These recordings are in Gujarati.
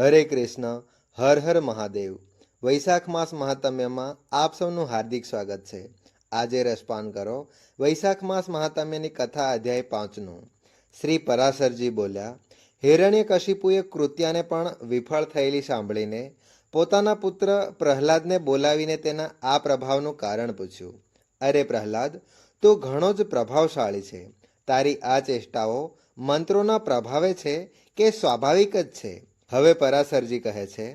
હરે કૃષ્ણ, હર હર મહાદેવ. વૈશાખ માસ મહાત્મ્યમાં આપ સૌનું હાર્દિક સ્વાગત છે. આજે રસપાન કરો વૈશાખ માસ મહાત્મ્યની કથા અધ્યાય પાંચનું. શ્રી પરાશરજી બોલ્યા, હિરણ્ય કશિપુએ કૃત્યાને પણ વિફળ થયેલી સાંભળીને પોતાના પુત્ર પ્રહલાદને બોલાવીને તેના આ પ્રભાવનું કારણ પૂછ્યું. અરે પ્રહલાદ, તું ઘણો જ પ્રભાવશાળી છે. તારી આ ચેષ્ટાઓ મંત્રોના પ્રભાવે છે કે સ્વાભાવિક જ છે? હવે પરાસરજી કહે છે,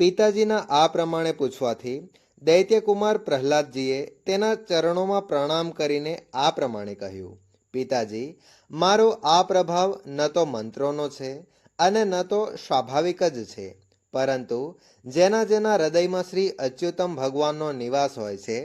પિતાજીના આ પ્રમાણે પૂછવાથી દૈત્યકુમાર પ્રહલાદજીએ તેના ચરણોમાં પ્રણામ કરીને આ પ્રમાણે કહ્યું, પિતાજી, મારો આ પ્રભાવ ન તો મંત્રોનો છે અને ન તો સ્વાભાવિક જ છે. પરંતુ જેના જેના હૃદયમાં શ્રી અચ્યુતમ ભગવાનનો નિવાસ હોય છે,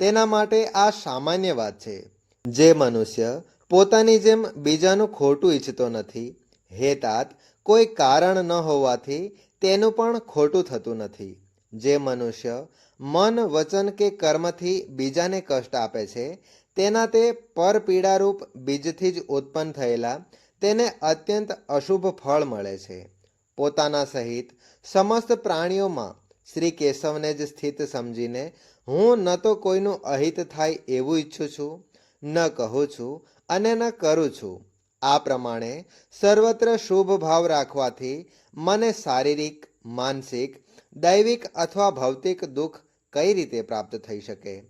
તેના માટે આ સામાન્ય વાત છે. જે મનુષ્ય પોતાની જેમ બીજાનું ખોટું ઈચ્છતો નથી, હે તાત કોઈ કારણ ન હોવાથી તેનું પણ ખોટું થતું નથી. જે મનુષ્ય મન, વચન કે કર્મથી બીજાને કષ્ટ આપે છે, તેના તે પરપીડારૂપ બીજથી જ ઉત્પન્ન થયેલા, તેને અત્યંત અશુભ ફળ મળે છે. પોતાના સહિત સમસ્ત પ્રાણીઓમાં શ્રી કેશવને જ સ્થિત સમજીને હું ન તો કોઈનું અહિત થાય એવું ઈચ્છું છું, ન કહું છું અને ન કરું છું. આ પ્રમાણે સર્વત્ર શુભ ભાવ રાખવાથી મને શારીરિક, માનસિક, દૈવિક અથવા ભૌતિક દુઃખ કઈ રીતે પ્રાપ્ત થઈ શકે?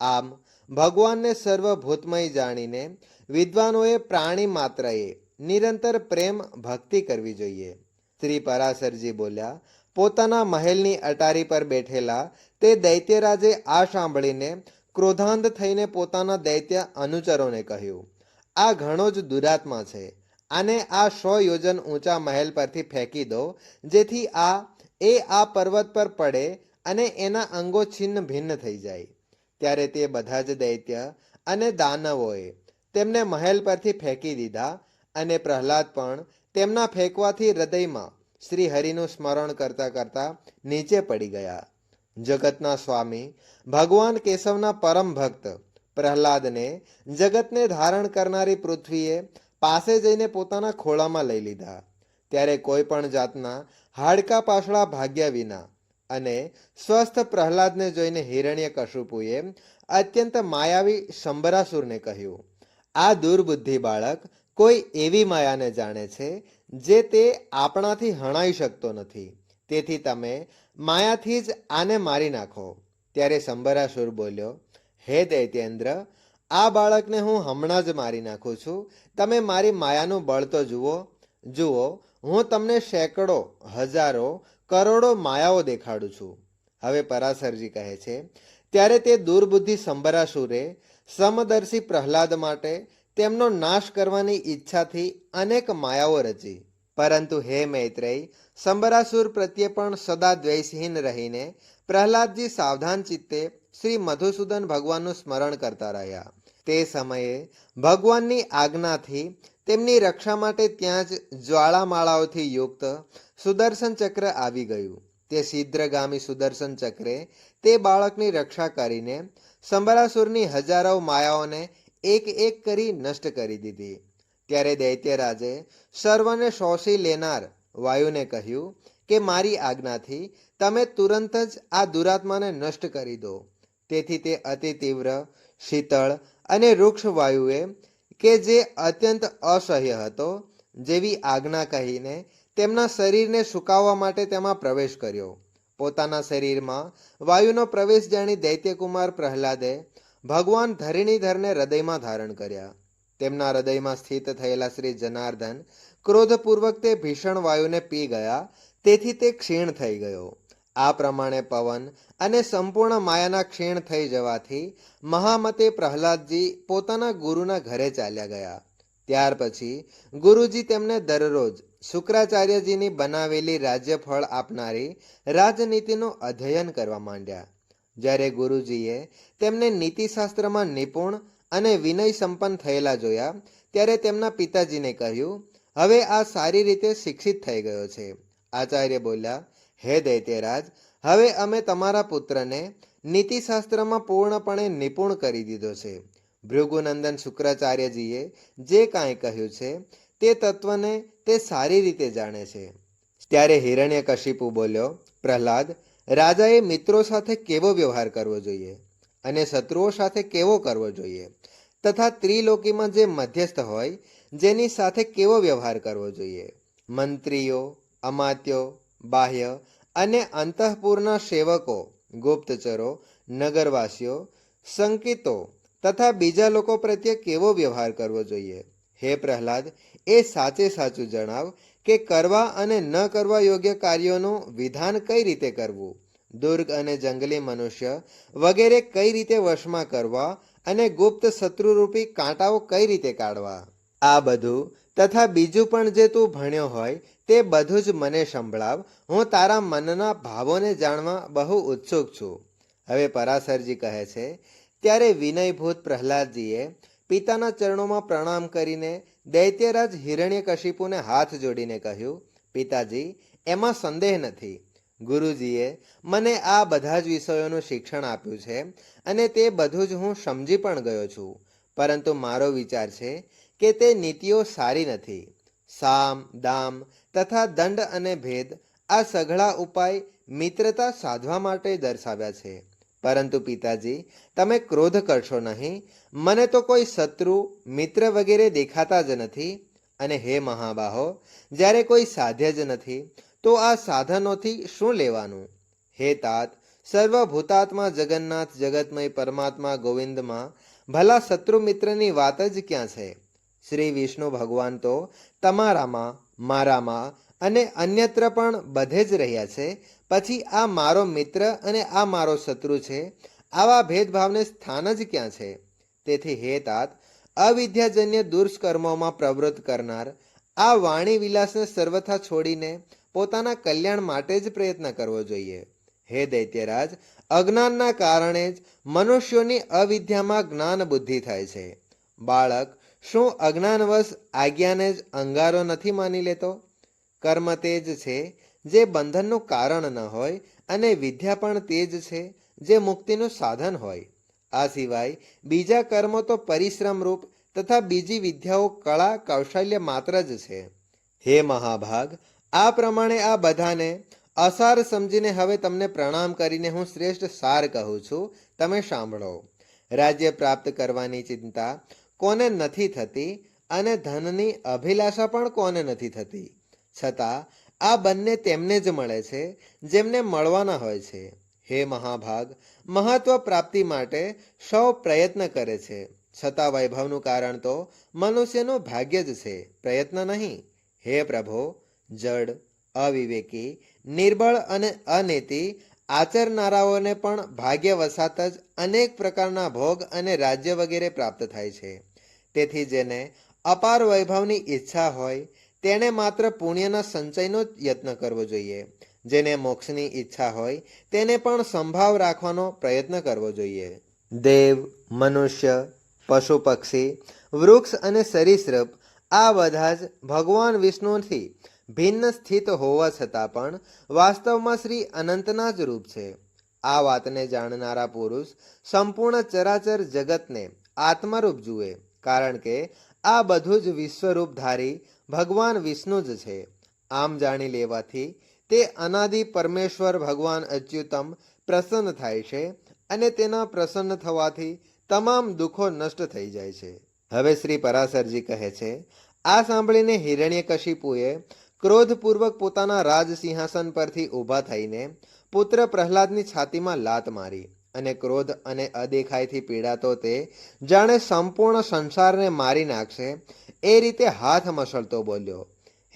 આમ, ભગવાનને સર્વભૂતમય જાણીને વિદ્વાનોએ પ્રાણી માત્રએ નિરંતર પ્રેમ ભક્તિ કરવી જોઈએ. શ્રી પરાશરજી બોલ્યા, પોતાના મહેલની અટારી પર બેઠેલા તે દૈત્યરાજે આ સાંભળીને ક્રોધાંત થઈને પોતાના દૈત્ય અનુચરોને કહ્યું આ ઘણો જ દુરાત્મા છે. આને આ સો યોજન ઊંચા મહેલ પરથી ફેંકી દો, જેથી આ, એ આ પર્વત પર પડે અને એના અંગો છિન્ન ભિન્ન થઈ જાય. ત્યારે તે બધા જ દૈત્ય અને દાનવોએ તેમને મહેલ પરથી ફેંકી દીધા અને પ્રહલાદ પણ તેમના ફેંકવાથી હૃદયમાં શ્રી હરિનું સ્મરણ કરતા કરતા નીચે પડી ગયા. જગતના સ્વામી, ભગવાન કેશવના પરમ ભક્ત પ્રહલાદને જગતને ધારણ કરનારી પૃથ્વીએ પાસે જઈને પોતાના ખોળામાં લઈ લીધા. ત્યારે કોઈ પણ જાતના હાડકા પાછળા ભાગ્યા વિના અને સ્વસ્થ પ્રહલાદને જોઈને હિરણ્ય કશુપુએ અત્યંત માયાવી શંબરાસુરને કહ્યું, આ દુર્બુદ્ધિ બાળક કોઈ એવી માયાને જાણે છે જે તે આપણાથી હણાઈ શકતો નથી. તેથી તમે માયાથી જ આને મારી નાખો. ત્યારે શંબરાસુર બોલ્યો હે દૈત્યેન્દ્ર, આ બાળકને હું હમણાં જ મારી નાખું છું. તમે મારી માયાનું બળ તો જુઓ. જુઓ, હું તમને સેંકડો, હજારો, કરોડો માયાઓ દેખાડું છું. હવે પરાશરજી કહે છે, ત્યારે તે દુર્બુદ્ધિ સંબરાસુરે સમદર્શી પ્રહલાદ માટે તેમનો નાશ કરવાની ઈચ્છાથી અનેક માયાઓ રચી. પરંતુ હે મૈત્રેય સંબરાસુર પ્રત્યે પણ સદા દ્વેષહીન રહીને પ્રહલાદજી સાવધાન ચિત્તે શ્રી મધુસૂદન ભગવાનનું સ્મરણ કરતા રહ્યા. તે સમયે ભગવાનની આજ્ઞાથી તેમની રક્ષા માટે ત્યાં જ જ્વાળામાળાઓથી યુક્ત સુદર્શન ચક્ર આવી ગયું. તે શીદ્રગામી સુદર્શન ચક્રે તે બાળકની રક્ષા કરીને સંબરાસુરની હજારો માયાઓને એક એક કરી નષ્ટ કરી દીધી. ત્યારે દૈત્યરાજે સર્વને શોષી લેનાર વાયુને કહ્યું કે, મારી આજ્ઞાથી તમે તુરંત જ આ દુરાત્માને નષ્ટ કરી દો. તેથી તે અતિ તીવ્ર, શીતળ અને વૃક્ષ વાયુએ કે જે અત્યંત અસહ્ય હતો જેવી આજ્ઞા કહીને તેમના શરીરને સુકાવવા માટે તેમાં પ્રવેશ કર્યો. પોતાના શરીરમાં વાયુનો પ્રવેશ જાણી દૈત્યકુમાર પ્રહલાદે ભગવાન ધરિણીધરને હૃદયમાં ધારણ કર્યા. તેમના હૃદયમાં સ્થિત થયેલા શ્રી જનાર્દન ક્રોધપૂર્વક તે ભીષણ વાયુને પી ગયા, તેથી તે ક્ષીણ થઈ ગયો. આ પ્રમાણે પવન અને સંપૂર્ણ માયાના ક્ષીણ થઈ જવાથી મહામતે પ્રહલાદજી પોતાના ગુરુના ઘરે ચાલ્યા ગયા. ત્યાર પછી ગુરુજી તેમને દરરોજ શુક્રાચાર્યજીની બનાવેલી રાજ્યફળ આપનારી રાજનીતિનું અધ્યયન કરવા માંડ્યા. જ્યારે ગુરુજીએ તેમને નીતિશાસ્ત્રમાં નિપુણ અને વિનય સંપન્ન થયેલા જોયા, ત્યારે તેમના પિતાજીને કહ્યું, હવે આ સારી રીતે શિક્ષિત થઈ ગયો છે. આચાર્ય બોલ્યા હે દૈત્યરાજ હવે અમે તમારા પુત્રને નીતિશાસ્ત્રમાં પૂર્ણપણે નિપુણ કરી દીધો છે. ભૃગુનંદન શુક્રાચાર્યજીએ જે કાંઈ કહ્યું છે, તે તત્વને તે સારી રીતે જાણે છે. ત્યારે હિરણ્યકશિપુ બોલ્યો, પ્રહલાદ, રાજાએ મિત્રો સાથે કેવો વ્યવહાર કરવો જોઈએ અને શત્રુઓ સાથે કેવો કરવો જોઈએ? તથા ત્રિલોકીમાં જે મધ્યસ્થ હોય, જેની સાથે કેવો વ્યવહાર કરવો જોઈએ? મંત્રીઓ, અમાત્યો બાહ્ય અને અંતઃપુરના સેવકો, ગુપ્તચરો, નગરવાસીઓ, સંકેતો તથા બીજા લોકો પ્રત્યે કેવો વ્યવહાર કરવો જોઈએ? હે પ્રહલાદ, એ સાચે સાચું જણાવ કે કરવા અને ન કરવા યોગ્ય કાર્યોનું વિધાન કઈ રીતે કરવું? દુર્ગ અને જંગલી મનુષ્ય વગેરે કઈ રીતે વશમાં કરવા અને ગુપ્ત શત્રુરૂપી કાંટાઓ કઈ રીતે કાઢવા? આ બધું તથા બીજું પણ જે તું ભણ્યો હોય તે બધું જ મને સંભળાવ. હું તારા મનના ભાવોને જાણવા બહુ ઉત્સુક છું. હવે પરાશરજી કહે છે, ત્યારે વિનયભૂત પ્રહલાદજીએ પિતાના ચરણોમાં પ્રણામ કરીને દૈત્યરાજ હિરણ્યકશિપુને હાથ જોડીને કહ્યું, પિતાજી, એમાં સંદેહ નથી. ગુરુજીએ મને આ બધા જ વિષયોનું શિક્ષણ આપ્યું છે અને તે બધું જ હું સમજી પણ ગયો છું. પરંતુ મારો વિચાર છે કે તે નીતિઓ સારી નથી. સામ, દામ તથા દંડ અને ભેદ આ સઘળા ઉપાય મિત્રતા સાધવા માટે દર્શાવ્યા છે. પરંતુ પિતાજી, તમે ક્રોધ કરશો નહીં. મને તો કોઈ શત્રુ, મિત્ર વગેરે દેખાતા જ નથી. અને હે મહાબાહો, જ્યારે કોઈ સાધ્ય જ નથી, તો આ સાધનોથી શું લેવાનું? હે તાત, સર્વભૂતાત્મા જગન્નાથ જગતમય પરમાત્મા ગોવિંદમાં ભલા શત્રુ મિત્રની વાત જ ક્યાં છે? શ્રી વિષ્ણુ ભગવાન તો તમારામાં, મારામાં અને અન્યત્ર પણ બધે જ રહ્યા છે. પછી આ મારો મિત્ર અને આ મારો શત્રુ છે. આવા ભેદભાવને સ્થાન જ ક્યાં છે? તેથી હે તાત, અવિદ્યાજન્ય દુષ્કર્મોમાં પ્રવૃત્ત કરનાર, આ વાણી વિલાસને સર્વથા છોડીને પોતાના કલ્યાણ માટે જ પ્રયત્ન કરવો જોઈએ. હે દૈત્યરાજ, અજ્ઞાનના કારણે જ મનુષ્યોની અવિદ્યામાં જ્ઞાન બુદ્ધિ થાય છે. બાળક શું અજ્ઞાનવશ આજ્ઞાને જ અંગારો નથી માની લેતો? કર્મ તે જ છે જે બંધનનું કારણ ન હોય અને વિદ્યા પણ તે જ છે જે મુક્તિનું સાધન હોય. આ સિવાય બીજા કર્મો તો પરિશ્રમ રૂપ તથા બીજી વિદ્યાઓ કળા કૌશલ્ય માત્ર જ છે. હે મહાભાગ, આ પ્રમાણે આ બધાને અસાર સમજીને હવે તમને પ્રણામ કરીને હું શ્રેષ્ઠ સાર કહું છું. તમે સાંભળો. રાજ્ય પ્રાપ્ત કરવાની ચિંતા કોને નથી થતી અને ધનની અભિલાષા પણ કોને નથી થતી? છતાં, આ બંને તેમને જ મળે છે, જેમને મળવાના હોય છે. હે મહાભાગ, મહત્વ પ્રાપ્તિ માટે સૌ પ્રયત્ન કરે છે. છતાં વૈભવનું કારણ તો મનુષ્યનું ભાગ્ય જ છે, પ્રયત્ન નહીં. હે પ્રભો, જડ, અવિવેકી, નિર્બળ અને અનેતિ આચરનારાઓને પણ ભાગ્ય વસાત જ અનેક પ્રકારના ભોગ અને રાજ્ય વગેરે પ્રાપ્ત થાય છે. તેથી જેને અપાર વૈભવની ઈચ્છા હોય, તેણે માત્ર પુણ્યના સંચયનો જ યત્ન કરવો જોઈએ. જેને મોક્ષની ઈચ્છા હોય, તેને પણ સંભાવ રાખવાનો પ્રયત્ન કરવો જોઈએ. દેવ, મનુષ્ય, પશુ પક્ષી, વૃક્ષ અને સરીસૃપ, આ બધા જ ભગવાન વિષ્ણુથી ભિન્ન સ્થિત હોવા છતાં પણ વાસ્તવમાં શ્રી અનંતના જ રૂપ છે. આ વાતને જાણનારા પુરુષ સંપૂર્ણ ચરાચર જગતને આત્મરૂપ જુએ. કારણ કે આ બધું જ વિશ્વરૂપધારી ભગવાન વિષ્ણુ જ છે. આમ જાણી લેવાથી તે અનાદિ પરમેશ્વર ભગવાન અચ્યુતમ પ્રસન્ન થાય છે અને તેના પ્રસન્ન થવાથી તમામ દુઃખો નષ્ટ થઈ જાય છે. હવે શ્રી પરાશરજી કહે છે, આ સાંભળીને હિરણ્યકશિપુએ ક્રોધપૂર્વક પોતાના રાજ સિંહાસન પરથી ઊભા થઈને પુત્ર પ્રહલાદની છાતીમાં લાત મારી. અને ક્રોધ અને અદેખાઈથી પીડાતો તે જાણે સંપૂર્ણ સંસારને મારી નાખશે, એ રીતે હાથ મસળતો બોલ્યો,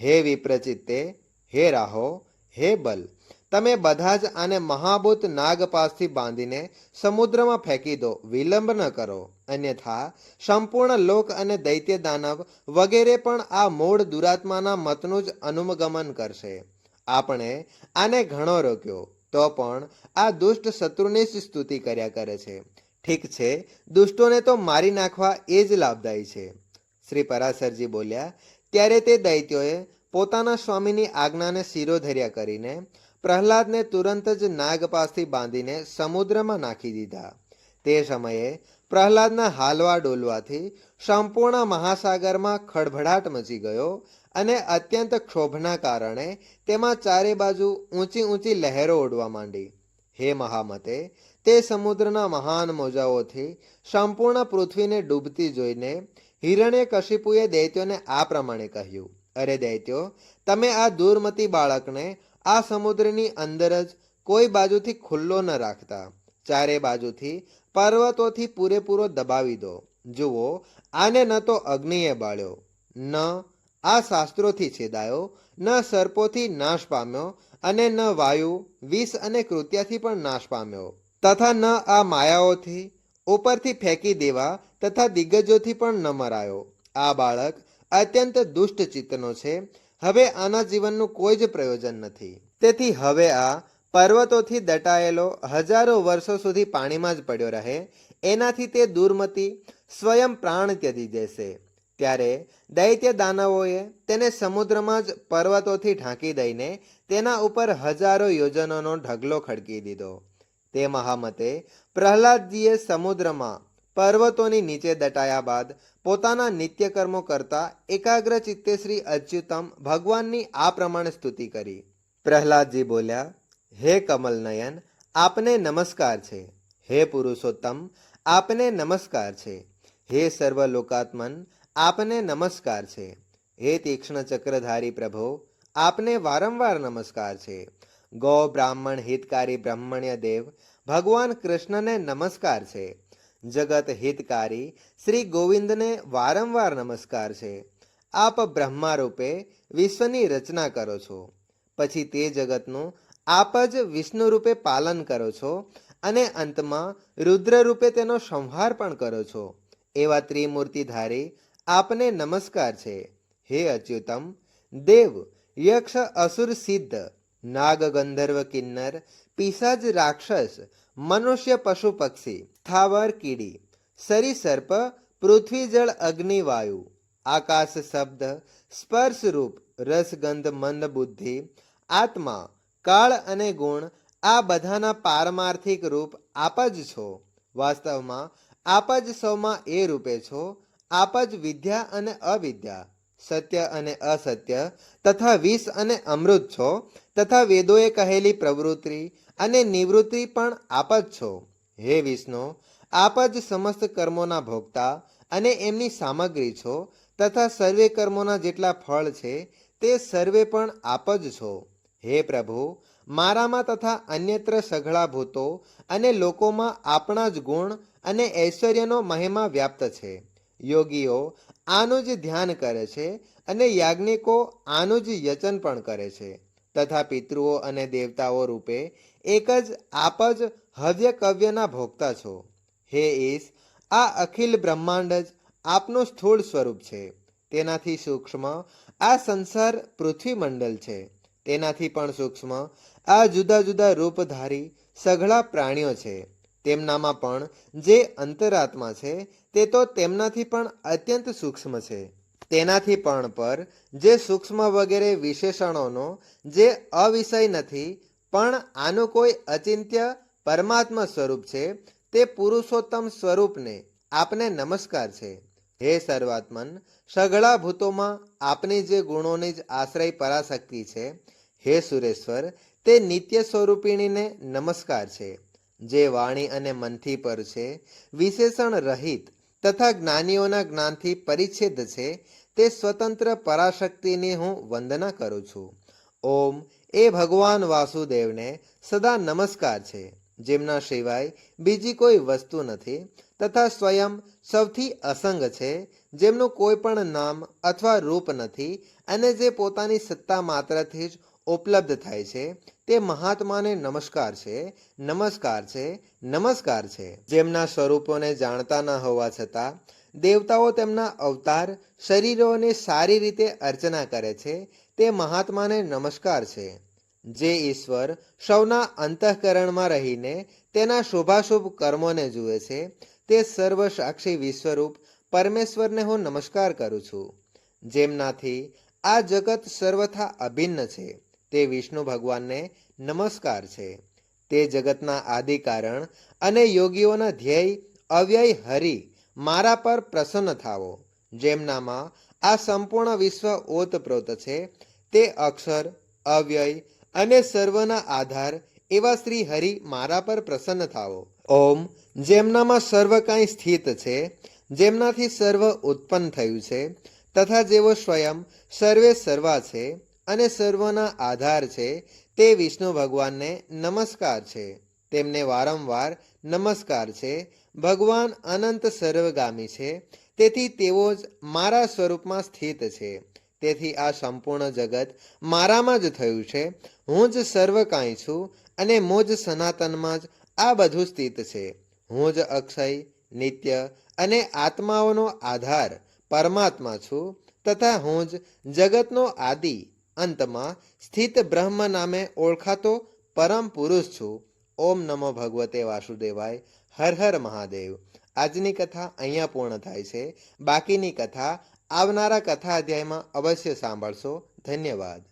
હે વિપ્રચિતે હે રાહો, હે બલ, તમે બધા જ આને મહાભૂત નાગપાસથી બાંધીને સમુદ્રમાં ફેંકી દો, વિલંબ ન કરો, અન્યથા સંપૂર્ણ લોક અને દૈત્ય દાનવ વગેરે પણ આ મૂળ દુરાત્માના મતનું જ અનુગમન કરશે. આપણે આને ઘણો રોક્યો. તો પણ આ દુષ્ટ શત્રુની જ સ્તુતિ કર્યા કરે છે. ઠીક છે, દુષ્ટોને તો મારી નાખવા એ જ લાભદાયી છે. શ્રી પરાશરજી બોલ્યા, ત્યારે તે દૈત્યોએ પોતાના સ્વામીની આજ્ઞાને શિરોધર્યા કરીને પ્રહલાદને તુરંત જ નાગ પાસથી બાંધીને સમુદ્રમાં નાખી દીધા. તે સમયે પ્રહલાદના હાલવા ડોલવાથી સંપૂર્ણ મહાસાગરમાં ખળભળાટ મચી ગયો અને અત્યંત ક્ષોભના કારણે તેમાં ચારે બાજુ ઊંચી ઊંચી લહેરો ઉડવા માંડી. હે મહામતે, તે સમુદ્રના મહાન મોજાઓથી સંપૂર્ણ પૃથ્વીને ડૂબતી જોઈને હિરણ્ય કશિપુએ દૈત્યોને આ પ્રમાણે કહ્યું, અરે દૈત્યો, તમે આ દુર્મતી બાળકને આ સમુદ્રની અંદર જ કોઈ બાજુથી ખુલ્લો ન રાખતા. ચારે બાજુથી પર્વતોથી પૂરેપૂરો દબાવી દો. જુઓ, આને ન તો અગ્નિએ બાળ્યો, ન આ શાસ્ત્રોથી છેદાયો, ન સર્પોથી નાશ પામ્યો અને ન વાયુ, વિષ અને કૃત્યથી પણ નાશ પામ્યો. તથા ન આ માયાઓથી ઉપરથી ફેંકી દેવા તથા દિગ્ગજોથી પણ ન મરાયો. આ બાળક અત્યંત દુષ્ટ ચિત્તનો છે. હવે આના જીવનનું કોઈ જ પ્રયોજન નથી. તેથી હવે આ પર્વતોથી દટાયેલો હજારો વર્ષો સુધી પાણીમાં જ પડ્યો રહે. એનાથી તે દુર્મતી સ્વયં પ્રાણ ત્યજી દેશે. ત્યારે દૈત્ય દાનવોએ તેને સમુદ્રમાં જ પર્વતોથી ઢાંકી દઈને તેના ઉપર હજારો યોજનોનો ઢગલો ખડકી દીધો. તે મહામતે પ્રહલાદજીએ સમુદ્રમાં પર્વતોની નીચે દટાયા બાદ પોતાના નિત્યકર્મો કરતા એકાગ્ર ચિત્તે શ્રી અચ્યુતમ ભગવાનની આ પ્રમાણે સ્તુતિ કરી. પ્રહલાદજી બોલ્યા, હે કમલનયન આપને નમસ્કાર છે. હે પુરુષોત્તમ, આપને નમસ્કાર છે. હે સર્વલોકાત્મન આપને નમસ્કાર છે. હે તીક્ષ્ણ ચક્રધારી પ્રભો, આપને વારંવાર નમસ્કાર છે. ગૌ બ્રાહ્મણ હિતકારી બ્રહ્મણ્ય દેવ, ભગવાન કૃષ્ણને નમસ્કાર છે. જગત હિતકારી શ્રી ગોવિંદને વારંવાર નમસ્કાર છે. આપ બ્રહ્મા રૂપે વિશ્વની રચના કરો છો. પછી તે જગતનું આપ જ વિષ્ણુ રૂપે પાલન કરો છો અને અંતમાં રુદ્ર રૂપે તેનો સંહાર પણ કરો છો. એવા ત્રિમૂર્તિધારી આપને નમસ્કાર છે. હે અચ્યુતમ, દેવ, યક્ષ અસુર સિદ્ધ, નાગ ગંધર્વ કિન્નર પિશાજ રાક્ષસ, મનુષ્ય પશુ પક્ષી સ્થાવર કીડી, સરીસર્પ પૃથ્વી જળ અગ્નિ વાયુ આકાશ શબ્દ, સ્પર્શ રૂપ, રસગંધ મંદ બુદ્ધિ, આત્મા, કાળ અને ગુણ, આ બધાના પારમાર્થિક રૂપ આપ જ છો. વાસ્તવમાં આપ જ સૌમાં એ રૂપે છો આપ જ વિદ્યા અને અવિદ્યા, સત્ય અને અસત્ય, તથા વિષ અને અમૃત છો, તથા વેદોએ કહેલી પ્રવૃત્તિ અને નિવૃત્તિ પણ આપ જ છો. હે વિષ્ણુ, આપ જ સમસ્ત કર્મોના ભોગતા અને એમની સામગ્રી છો, તથા સર્વે કર્મોના જેટલા ફળ છે, તે સર્વે પણ આપ જ છો. હે પ્રભુ, મારામાં તથા અન્યત્ર સઘળા ભૂતો અને લોકોમાં આપણા જ ગુણ અને ઐશ્વર્યનો મહિમા વ્યાપ્ત છે. યોગીઓ આનું જ ધ્યાન કરે છે અને યાજ્ઞિકો આનું જ યચન પણ કરે છે. તથા પિતૃઓ અને દેવતાઓ રૂપે એક જ આપ જ હવ્ય કવ્યના ભોગતા છો. હે ઈશ, આ અખિલ બ્રહ્માંડ જ આપનું સ્થૂળ સ્વરૂપ છે. તેનાથી સૂક્ષ્મ આ સંસાર પૃથ્વી મંડળ છે. તેનાથી પણ સૂક્ષ્મ આ જુદા જુદા રૂપધારી સઘળા પ્રાણીઓ છે. તેમનામાં પણ જે અંતરાત્મા છે, તે તો તેમનાથી પણ અત્યંત સૂક્ષ્મ છે. તેનાથી પણ પર જે સૂક્ષ્મ વગેરે વિશેષણોનો જે અવિષય નથી, પણ આનું કોઈ અચિંત્ય પરમાત્મા સ્વરૂપ છે, તે પુરુષોત્તમ સ્વરૂપને આપને નમસ્કાર છે. હે સર્વાત્મન, સઘળા ભૂતોમાં આપની જે ગુણોની જ આશ્રય પરાશક્તિ છે, હે સુરેશ્વર, તે નિત્ય સ્વરૂપિણીને નમસ્કાર છે. જે વાણી અને મનથી પર છે, વિશેષણ રહિત તથા જ્ઞાનીઓના જ્ઞાનથી પરિચ્છેદ છે, તે સ્વતંત્ર પરાશક્તિની હું વંદના કરું છું. ઓમ એ ભગવાન વાસુદેવને સદા નમસ્કાર છે. જેમના સિવાય બીજી કોઈ વસ્તુ નથી તથા સ્વયં સૌથી અસંગ છે, જેમનું કોઈ પણ નામ અથવા રૂપ નથી અને જે પોતાની સત્તા માત્રથી જ ઉપલબ્ધ થાય છે. તે મહાત્માને નમસ્કાર છે. નમસ્કાર છે. નમસ્કાર છે. જેમના સ્વરૂપોને જાણતા ન હોવા છતાં, દેવતાઓ તેમના અવતાર, શરીરોને સારી રીતે અર્ચના કરે છે. તે મહાત્માને નમસ્કાર છે. જે ઈશ્વર સૌના અંતઃકરણમાં રહીને તેના શુભાશુભ કર્મોને જુએ છે, તે સર્વ સાક્ષી વિશ્વરૂપ પરમેશ્વરને હું નમસ્કાર કરું છું. જેમનાથી આ જગત સર્વથા અભિન્ન છે. તે વિષ્ણુ ભગવાનને નમસ્કાર છે. તે જગતના આદિ કારણ અને યોગીઓના ધ્યેય અવ્યય હરિ મારા પર પ્રસન્ન થાવો જેમનામાં આ સંપૂર્ણ વિશ્વ ઓતપ્રોત છે. તે અક્ષર, અવ્યય અને સર્વના આધાર એવા શ્રી હરિ મારા પર પ્રસન્ન થાવો ઓમ, જેમનામાં સર્વ કાંઈ સ્થિત છે, જેમનાથી સર્વ ઉત્પન્ન થયું છે, તથા જેવો સ્વયં સર્વે સર્વા છે અને સર્વના આધાર છે, તે વિષ્ણુ ભગવાનને નમસ્કાર છે. તેમને વારંવાર નમસ્કાર છે. ભગવાન અનંત સર્વગામી છે. તેથી તેઓ જ મારા સ્વરૂપમાં સ્થિત છે. તેથી આ સંપૂર્ણ જગત મારામાં જ થયું છે. હું જ સર્વ કાંઈ છું અને મોજ સનાતનમાં જ આ બધું સ્થિત છે. હું જ અક્ષય, નિત્ય અને આત્માઓનો આધાર પરમાત્મા છું તથા હું જ જગતનો આદિ અંતમાં સ્થિત બ્રહ્મ નામે ઓળખાતો પરમ પુરુષ છું. ઓમ નમો ભગવતે વાસુદેવાય. હર હર મહાદેવ. આજની કથા અહીંયા પૂર્ણ થાય છે. બાકીની કથા આવનારા કથા અધ્યાયમાં અવશ્ય સાંભળશો. ધન્યવાદ.